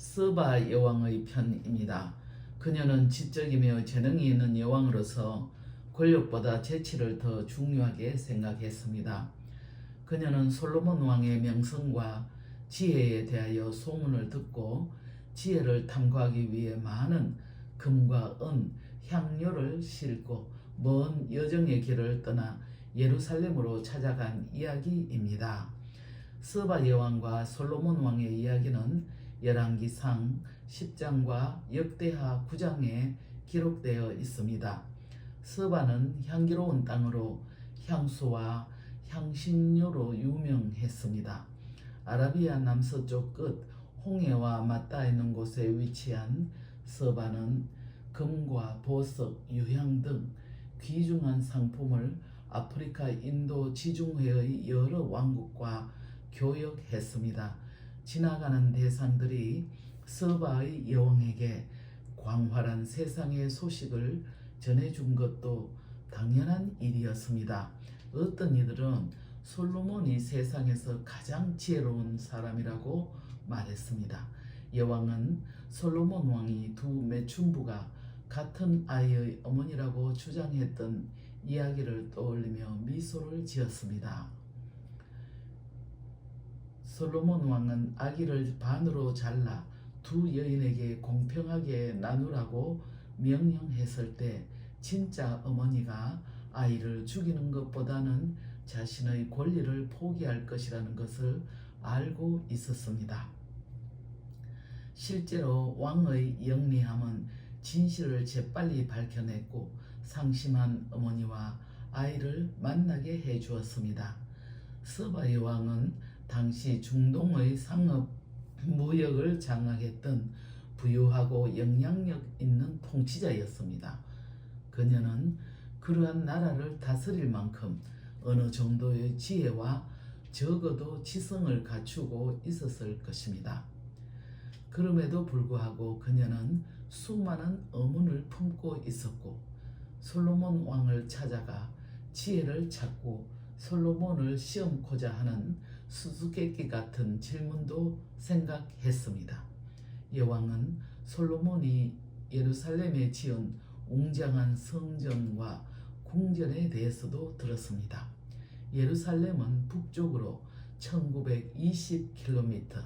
스바 여왕의 편입니다. 그녀는 지적이며 재능이 있는 여왕으로서 권력보다 재치를 더 중요하게 생각했습니다. 그녀는 솔로몬 왕의 명성과 지혜에 대하여 소문을 듣고 지혜를 탐구하기 위해 많은 금과 은, 향료를 싣고 먼 여정의 길을 떠나 예루살렘으로 찾아간 이야기입니다. 스바 여왕과 솔로몬 왕의 이야기는 열왕기상 10장과 역대하 9장에 기록되어 있습니다. 스바는 향기로운 땅으로 향수와 향신료로 유명했습니다. 아라비아 남서쪽 끝 홍해와 맞닿아 있는 곳에 위치한 서바는 금과 보석, 유향 등 귀중한 상품을 아프리카 인도 지중해의 여러 왕국과 교역했습니다. 지나가는 대상들이 서바의 여왕에게 광활한 세상의 소식을 전해준 것도 당연한 일이었습니다. 어떤 이들은 솔로몬이 세상에서 가장 지혜로운 사람이라고 말했습니다. 여왕은 솔로몬 왕이 두 매춘부가 같은 아이의 어머니라고 주장했던 이야기를 떠올리며 미소를 지었습니다. 솔로몬 왕은 아기를 반으로 잘라 두 여인에게 공평하게 나누라고 명령했을 때 진짜 어머니가 아이를 죽이는 것보다는 자신의 권리를 포기할 것이라는 것을 알고 있었습니다. 실제로 왕의 영리함은 진실을 재빨리 밝혀냈고 상심한 어머니와 아이를 만나게 해 주었습니다. 서바의 왕은 당시 중동의 상업 무역을 장악했던 부유하고 영향력 있는 통치자였습니다. 그녀는 그러한 나라를 다스릴 만큼 어느 정도의 지혜와 적어도 지성을 갖추고 있었을 것입니다. 그럼에도 불구하고 그녀는 수많은 의문을 품고 있었고 솔로몬 왕을 찾아가 지혜를 찾고 솔로몬을 시험코자 하는 수수께끼 같은 질문도 생각했습니다. 여왕은 솔로몬이 예루살렘에 지은 웅장한 성전과 궁전에 대해서도 들었습니다. 예루살렘은 북쪽으로 1920km,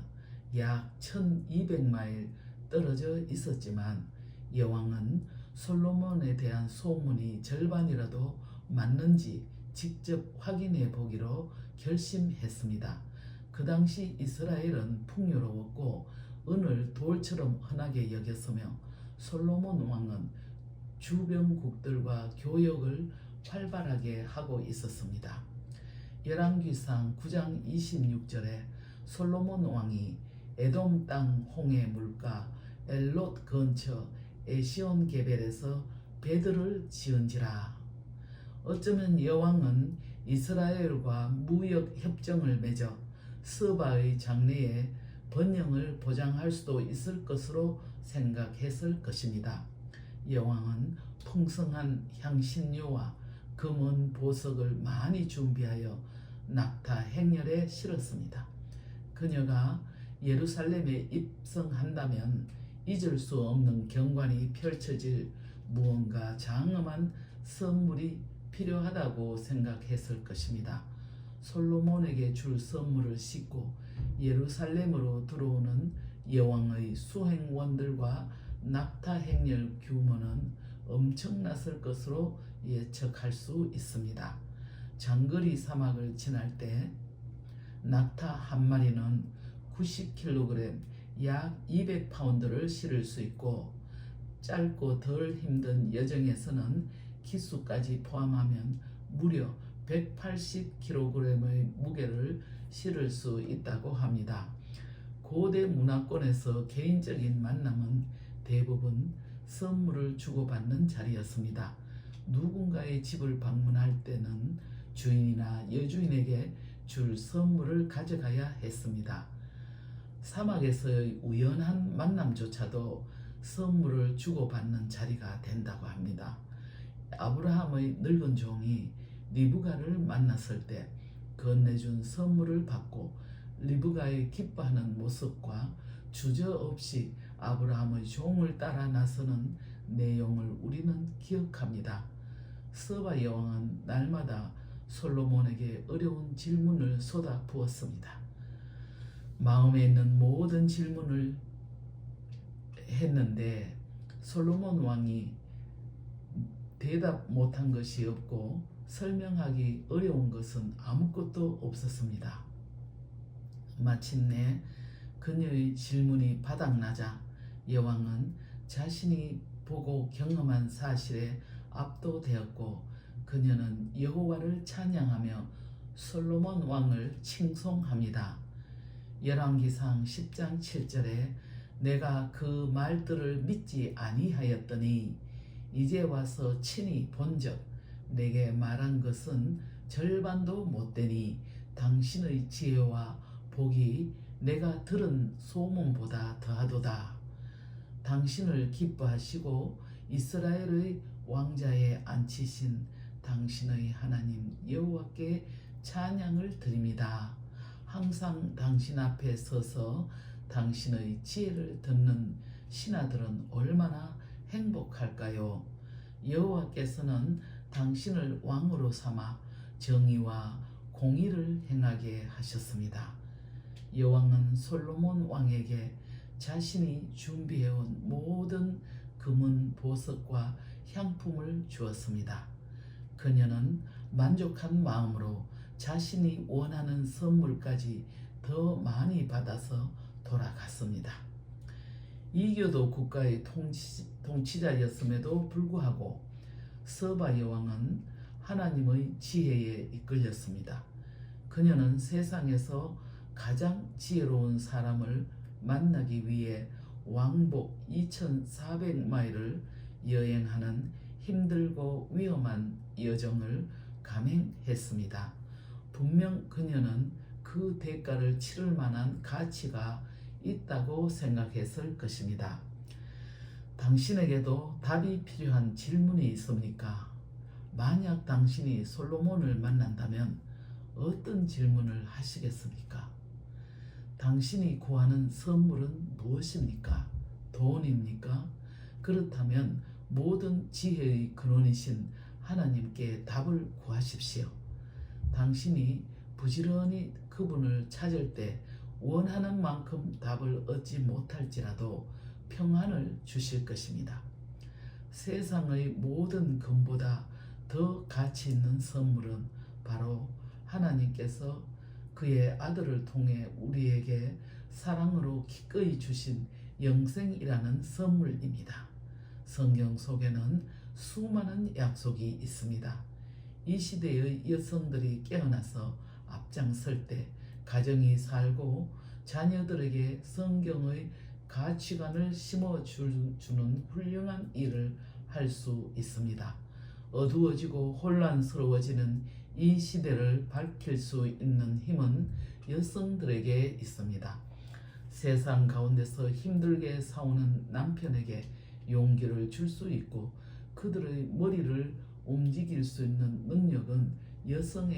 약 1200마일 떨어져 있었지만 여왕은 솔로몬에 대한 소문이 절반이라도 맞는지 직접 확인해 보기로 결심했습니다. 그 당시 이스라엘은 풍요로웠고 은을 돌처럼 흔하게 여겼으며 솔로몬 왕은 주변국들과 교역을 활발하게 하고 있었습니다. 열왕기상 9장 26절에 솔로몬 왕이 에돔 땅 홍해 물가 엘롯 근처 에시온 게벨에서 배들을 지은지라. 어쩌면 여왕은 이스라엘과 무역 협정을 맺어 스바의 장래에 번영을 보장할 수도 있을 것으로 생각했을 것입니다. 여왕은 풍성한 향신료와 금은 보석을 많이 준비하여 낙타 행렬에 실었습니다. 그녀가 예루살렘에 입성한다면 잊을 수 없는 경관이 펼쳐질 무언가 장엄한 선물이 필요하다고 생각했을 것입니다. 솔로몬에게 줄 선물을 싣고 예루살렘으로 들어오는 여왕의 수행원들과 낙타 행렬 규모는 엄청났을 것으로 예측할 수 있습니다. 장거리 사막을 지날 때 낙타 한 마리는 90kg, 약 200파운드를 실을 수 있고 짧고 덜 힘든 여정에서는 기수까지 포함하면 무려 180kg의 무게를 실을 수 있다고 합니다. 고대 문화권에서 개인적인 만남은 대부분 선물을 주고받는 자리였습니다. 누군가의 집을 방문할 때는 주인이나 여주인에게 줄 선물을 가져가야 했습니다. 사막에서의 우연한 만남조차도 선물을 주고받는 자리가 된다고 합니다. 아브라함의 늙은 종이 리브가를 만났을 때 건네준 선물을 받고 리브가의 기뻐하는 모습과 주저없이 아브라함의 종을 따라 나서는 내용을 우리는 기억합니다. 서바 여왕은 날마다 솔로몬에게 어려운 질문을 쏟아 부었습니다. 마음에 있는 모든 질문을 했는데 솔로몬 왕이 대답 못한 것이 없고 설명하기 어려운 것은 아무것도 없었습니다. 마침내 그녀의 질문이 바닥나자 여왕은 자신이 보고 경험한 사실에 압도되었고 그녀는 여호와를 찬양하며 솔로몬 왕을 칭송합니다. 열왕기상 10장 7절에 내가 그 말들을 믿지 아니하였더니 이제 와서 친히 본즉 내게 말한 것은 절반도 못되니 당신의 지혜와 복이 내가 들은 소문보다 더하도다. 당신을 기뻐하시고 이스라엘의 왕자에 앉히신 당신의 하나님 여호와께 찬양을 드립니다. 항상 당신 앞에 서서 당신의 지혜를 듣는 신하들은 얼마나 행복할까요? 여호와께서는 당신을 왕으로 삼아 정의와 공의를 행하게 하셨습니다. 여왕은 솔로몬 왕에게 자신이 준비해온 모든 금은 보석과 향품을 주었습니다. 그녀는 만족한 마음으로 자신이 원하는 선물까지 더 많이 받아서 돌아갔습니다. 이교도 국가의 통치, 통치자였음에도 불구하고 서바 여왕은 하나님의 지혜에 이끌렸습니다. 그녀는 세상에서 가장 지혜로운 사람을 만나기 위해 왕복 2,400마일을 여행하는 힘들고 위험한 여정을 감행했습니다. 분명 그녀는 그 대가를 치를 만한 가치가 있다고 생각했을 것입니다. 당신에게도 답이 필요한 질문이 있습니까? 만약 당신이 솔로몬을 만난다면 어떤 질문을 하시겠습니까? 당신이 구하는 선물은 무엇입니까? 돈입니까? 그렇다면 모든 지혜의 근원이신 하나님께 답을 구하십시오. 당신이 부지런히 그분을 찾을 때 원하는 만큼 답을 얻지 못할지라도 평안을 주실 것입니다. 세상의 모든 금보다 더 가치 있는 선물은 바로 하나님께서 그의 아들을 통해 우리에게 사랑으로 기꺼이 주신 영생이라는 선물입니다. 성경 속에는 수많은 약속이 있습니다. 이 시대의 여성들이 깨어나서 앞장설 때 가정이 살고 자녀들에게 성경의 가치관을 심어주는 훌륭한 일을 할 수 있습니다. 어두워지고 혼란스러워지는 이 시대를 밝힐 수 있는 힘은 여성들에게 있습니다. 세상 가운데서 힘들게 싸우는 남편에게 용기를 줄 수 있고 그들의 머리를 움직일 수 있는 능력은 여성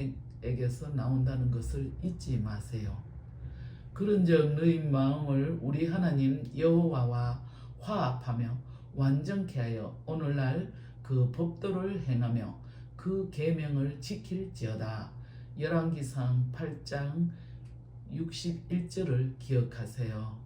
에게서 나온다는 것을 잊지 마세요. 그런즉 너희 마음을 우리 하나님 여호와와 화합하며 완전케 하여 오늘날 그 법도를 행하며 그 계명을 지킬지어다. 열왕기상 8장 61절을 기억하세요.